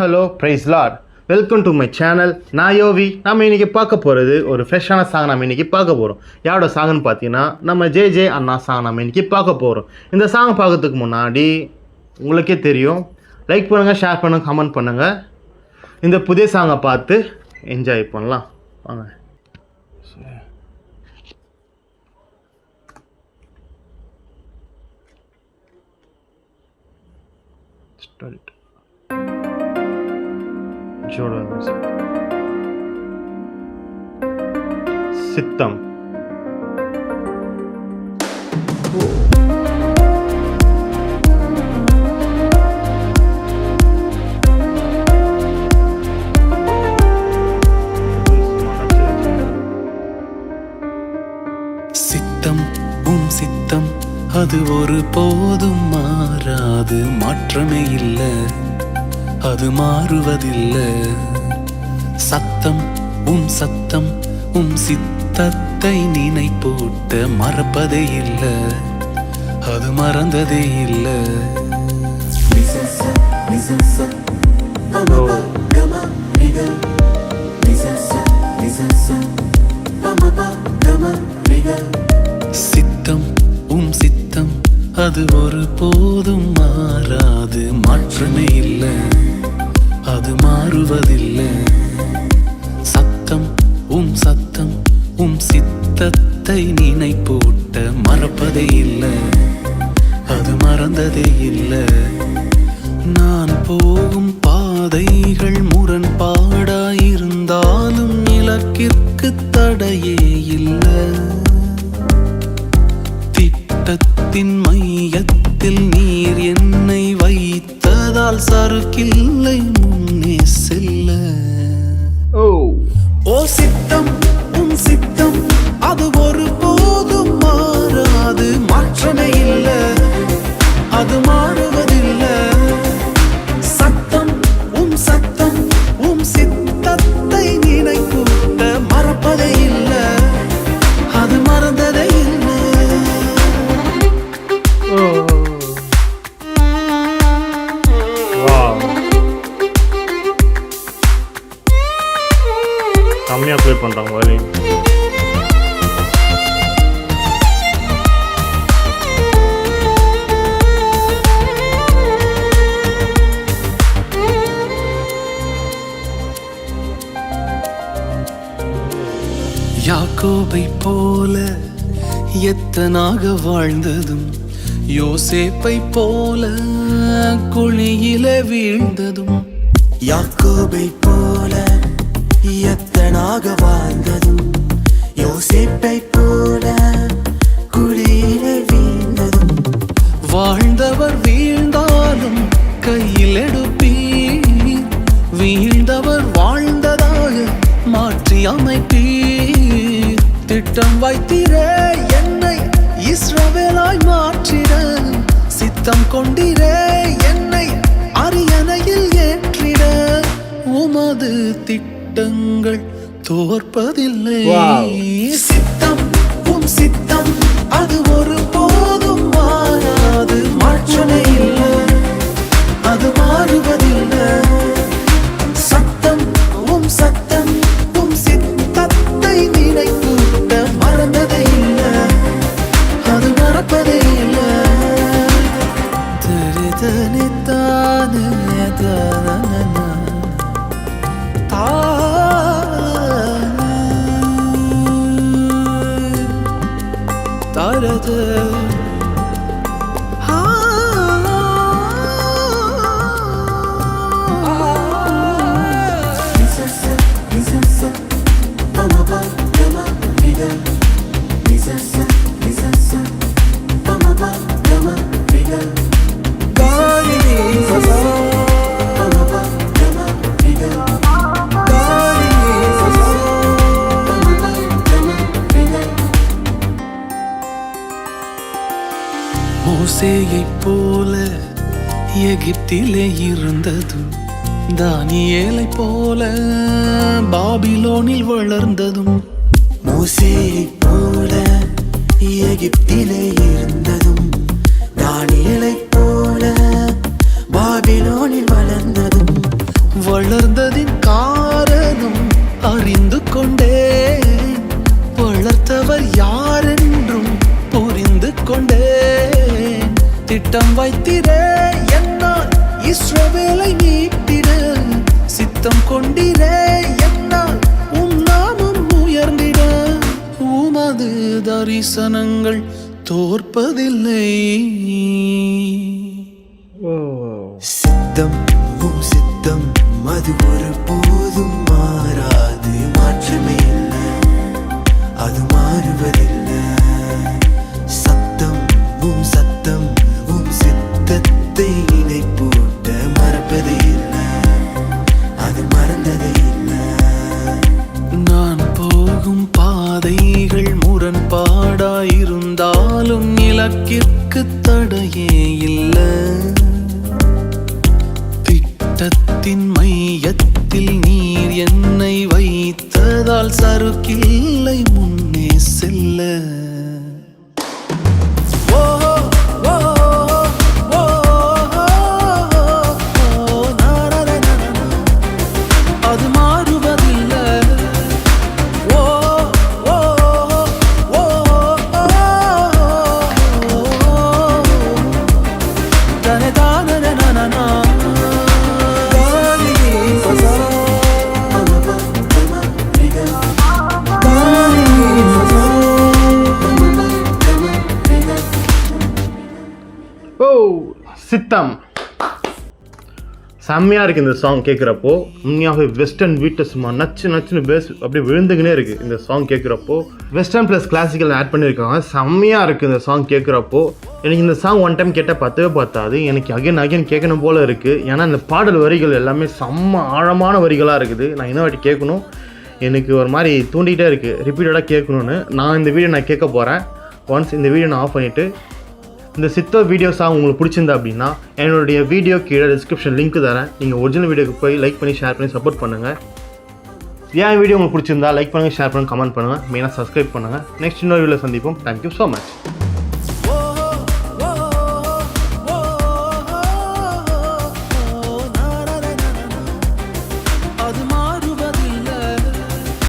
Hello price lot welcome to my channel நான் யோவி. நம்ம இன்னைக்கு பார்க்க போகிறது ஒரு ஃப்ரெஷ்ஷான சாங் நம்ம இன்னைக்கு பார்க்க போகிறோம் யாரோட சாங்னு பார்த்தீங்கன்னா நம்ம ஜே ஜே அண்ணா சாங் நம்ம இன்னைக்கு பார்க்க போகிறோம் இந்த சாங் பார்க்கறதுக்கு முன்னாடி உங்களுக்கே தெரியும். லைக் பண்ணுங்கள் ஷேர் பண்ணுங்கள் கமெண்ட் பண்ணுங்கள் இந்த புதிய சாங்கை பார்த்து என்ஜாய் பண்ணலாம். வாங்க. Start. Jordan சித்தம் சித்தம் உம் சித்தம் அது ஒரு போதும் மாறாது மாற்றமே இல்ல. அது மாறுவதில்ல சத்தம் உம் சத்தம் உம் சித்தத்தை நினை போட்ட மறப்பதே இல்ல அது மறந்ததே இல்ல சித்தம் அது ஒரு போதும் மாறாது. மாற்றமே இல்லை. அது மாறுவதில்லை. சத்தம் உம் சத்தம் உம் சித்தத்தை நினை போட்ட மறப்பதே இல்லை. அது மறந்ததே இல்லை. நான் போகும் பாதைகள் முரண் திட்டத்தின் மையத்தில் நீர் என்னை வைத்ததால் சறுக்கில்லை முன்னே செல்ல. ஓ. ஓ சித்தம் உன் சித்தம் அது கம்மியாக ப்ளே பண்ணுறாங்க வரி யாக்கோபை போல எத்தனாக வாழ்ந்ததும் யோசேப்பை போல குழியில வீழ்ந்ததும். யாக்கோபை போல வீழ்ந்தவர் வாழ்ந்ததாக மாற்றி அமைப்பீர். திட்டம் வைத்திரே என்னை இஸ்ரவேலாய் மாற்றிட. சித்தம் கொண்டிரே என்னை அரியணையில் ஏற்றிட. உமது திட்டங்கள் தோற்பதில்லை. சித்தம் உம் சித்தம் அது ஒரு போதும் மாறாது. மாற்றமே da da da எகிப்திலே இருந்ததும் தானியேலை போல பாபிலோனில் வளர்ந்ததும். மோசேயை போல எகிப்திலே இருந்ததும். தானியலை திட்டம் வைத்திரே என்னால் இஸ்ரவேலை மீட்டிட. சித்தம் கொண்டிரே என்னால் உம் நாமம் உயர்ந்திட. உமது தரிசனங்கள் தோற்பதில்லை. ஓ. சித்தம் உம் சித்தம் அது ஒரு போதும் மாறாது. மாற்றமே இல்லை. அது மாறுவதில்லை. முரண்பாடாயிருந்தாலும் இலக்கிற்கு தடையே இல்லை. திட்டத்தின் மையத்தில் நீர் என்னை வைத்ததால் சறுக்கில்லை முன்னே செல்ல. சித்தம். செம்மையாக இருக்குது இந்த சாங் கேட்குறப்போ உண்மையாகவே வெஸ்டர்ன் வீட்டை சும்மா நச்சு நச்சுன்னு பேஸ் அப்படியே விழுந்துக்கினே இருக்குது இந்த சாங் கேட்குறப்போ வெஸ்டர்ன் ப்ளஸ் கிளாசிக்கல் ஆட் பண்ணியிருக்காங்க செம்மையாக இருக்குது இந்த சாங் கேட்குறப்போ எனக்கு இந்த சாங் ஒன் டைம் கேட்டால் பத்தவே பார்த்தாது எனக்கு அகைன் அகைன் கேட்கணும் போல் இருக்குது ஏன்னா இந்த பாடல் வரிகள் எல்லாமே செம்ம ஆழமான வரிகளாக இருக்குது. நான் இன்னும் வாட்டி கேட்கணும் எனக்கு ஒரு மாதிரி தூண்டிகிட்டே இருக்குது ரிப்பீட்டடாக கேட்கணுன்னு நான் இந்த வீடியோ நான் கேட்க போகிறேன் ஒன்ஸ் இந்த வீடியோ நான் ஆஃப் பண்ணிவிட்டு இந்த சித்தோ வீடியோ சாங் உங்களுக்கு பிடிச்சிருந்தா அப்படின்னா என்னுடைய வீடியோ கீழே டிஸ்கிரிப்ஷன் லிங்க் தரேன். நீங்கள் ஒரிஜினல் வீடியோக்கு போய் லைக் பண்ணி ஷேர் பண்ணி சப்போர்ட் பண்ணுங்கள் ஏன் வீடியோ உங்களுக்கு பிடிச்சிருந்தா லைக் பண்ணுங்கள் ஷேர் பண்ணுங்கள் கமெண்ட் பண்ணுங்கள் மெயினாக சப்ஸ்கிரைப் பண்ணுங்கள் நெக்ஸ்ட் இன்னொரு வீடியோவில் சந்திப்போம். Thank you so much